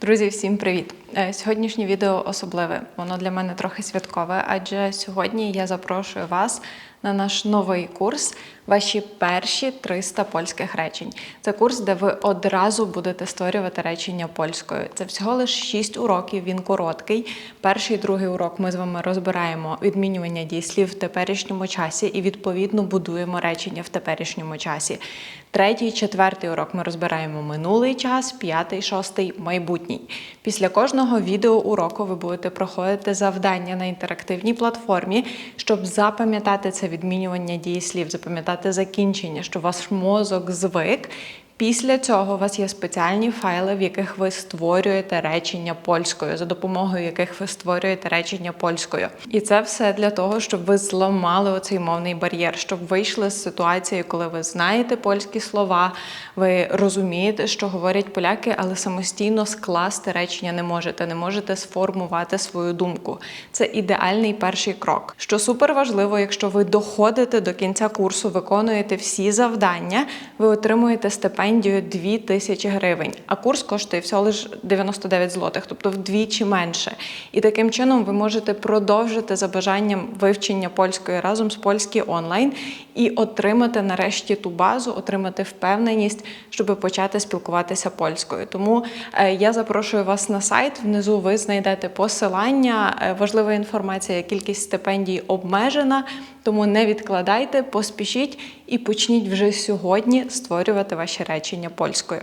Друзі, всім привіт! Е, Сьогоднішнє відео особливе. Воно для мене трохи святкове, адже сьогодні я запрошую вас на наш новий курс. Ваші перші 300 польських речень. Це курс, де ви одразу будете створювати речення польською. Це всього лише 6 уроків. Він короткий. Перший другий урок ми з вами розбираємо відмінювання дійслів в теперішньому часі і відповідно будуємо речення в теперішньому часі. Третій, четвертий урок ми розбираємо минулий час, п'ятий, шостий майбутній. Після кожного відеоуроку ви будете проходити завдання на інтерактивній платформі, щоб запам'ятати це відмінювання дієслів, запам'ятати закінчення, що ваш мозок звик. Після цього у вас є спеціальні файли, в яких ви створюєте речення польською, за допомогою яких ви створюєте речення польською. І це все для того, щоб ви зламали оцей мовний бар'єр, щоб вийшли з ситуації, коли ви знаєте польські слова, ви розумієте, що говорять поляки, але самостійно скласти речення не можете, не можете сформувати свою думку. Це ідеальний перший крок. Що супер важливо, якщо ви доходите до кінця курсу, виконуєте всі завдання, ви отримуєте стипендію 2000 гривень. А курс коштує всього лише 99 злотих, тобто вдвічі менше. І таким чином ви можете продовжити за бажанням вивчення польської разом з польські онлайн і отримати нарешті ту базу, отримати впевненість, щоб почати спілкуватися польською. Тому е, я запрошую вас на сайт. Внизу ви знайдете посилання. Е, Важлива інформація, кількість стипендій обмежена. Тому не відкладайте, поспішіть і почніть вже сьогодні створювати ваші речення польською.